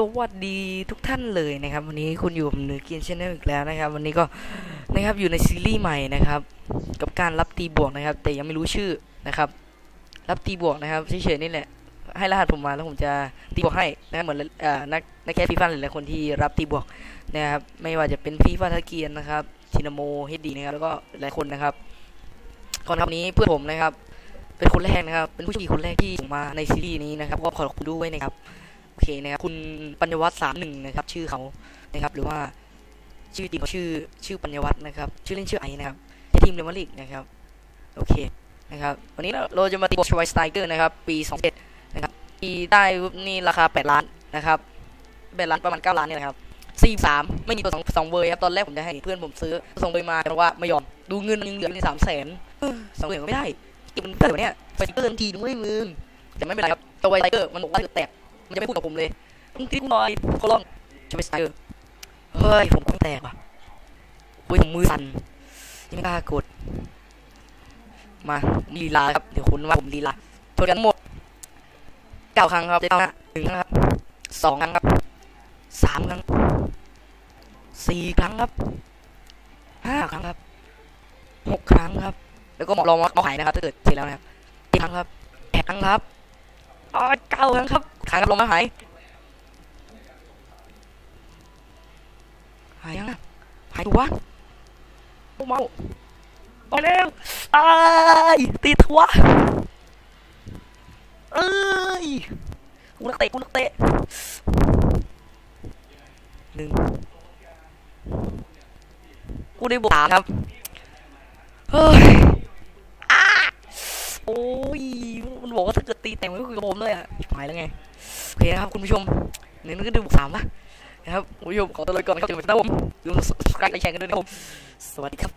สวัสดีทุกท่านเลยนะครับ วันนี้คุณอยู่กับเนื้อเกียนชแนลอีกแล้วนะครับ วันนี้ก็นะครับอยู่ในซีรีส์ใหม่นะครับ กับการรับตีบวกนะครับ แต่ยังไม่รู้ชื่อนะครับ รับตีบวกนะครับเฉยๆนี่แหละให้รหัสผมมาแล้วผมจะตีบวกให้นะครับเหมือนอ่อนักนักแคสฟีฟ่าหลายๆคนที่รับตีบวกนะครับ ไม่ว่าจะเป็นฟีฟ่าทักเกียนนะครับทินาโมเฮดดีนะครับแล้วก็หลายคนนะครับก่อนครับนี้เพื่อนผมนะครับ เป็นคนแรกนะครับ เป็นผู้โชคดีคนแรกที่ส่งมาในซีรีส์นี้นะครับ ก็ขอบคุณด้วยนะครับ โอเคนะครับคุณปัญญวัฒน์สามหนึ่งนะครับชื่อเขานะครับหรือว่าชื่อจริงเขาชื่อชื่อปัญญวัฒน์นะครับชื่อเล่นชื่อไอนะครับที่ทีมเรอัลมาดริดนะครับโอเคนะครับวันนี้เราจะมาตีบอลชไวสไตเกอร์นะครับปี21นะครับปีได้นี่ราคา8ล้านนะครับ8ล้านประมาณ9ล้านเนี่ยนะครับ43ไม่มีตัวสองสองเวอร์ครับตอนแรกผมจะให้เพื่อนผมซื้อส่งไปมาแต่ว่าไม่ยอมดูเงินยังเหลืออยู่สามแสนสองเหรียญก็ไม่ได้เก็บมันเกิดเนี่ยไฟเกอร์ทันทีด้วยมึงแต่ไม่เป็นไรครับตัวไวสไตเกอร์มันบอกว่าเกิดแตก มันจะไม่พูดกับผมเลยมึงทิ้งหน่อยขอร้องจะไปสไตล์เฮ้ยผมต้องแตกว่ะอุ้ยผมมือสั่นยังไม่กล้ากด มาลีลาครับ เดี๋ยวคุณว่าผมลีลาชนกันหมดเก้าครั้งครับเก้านะหนึ่งครั้งครับสองครั้งครับสามครั้งสี่ครั้งครับห้าครั้งครับหกครั้งครับ แล้วก็หมอลองมาหายนะครับถ้าเกิดเสร็จแล้วนะครับเจ็ดครั้งครับแปดครั้งครับอ๋อเก้าครั้งครับ ขายกับลงมาหายหายยังอะหายตัวโอ้เมาไปแล้วตายติดหัวเอ้ยกูนักเตะกูนักเตะหนึ่งกูได้บวกสามครับ เฮ้ยอ้าโอ้ย เกิดตีแต่งมันก็คือโอมเลยอะหมายแล้วไงโอเคนะครับคุณผู้ชมเนึ่งนึกก็ดูบุกสามป่ะนะครับคุณผู้ชมขอตัวเลยก่อนครับเจอกันใหม่นะครับผมอย่าลืม subscribe และแชร์กันด้วยนะครับผมสวัสดีครับ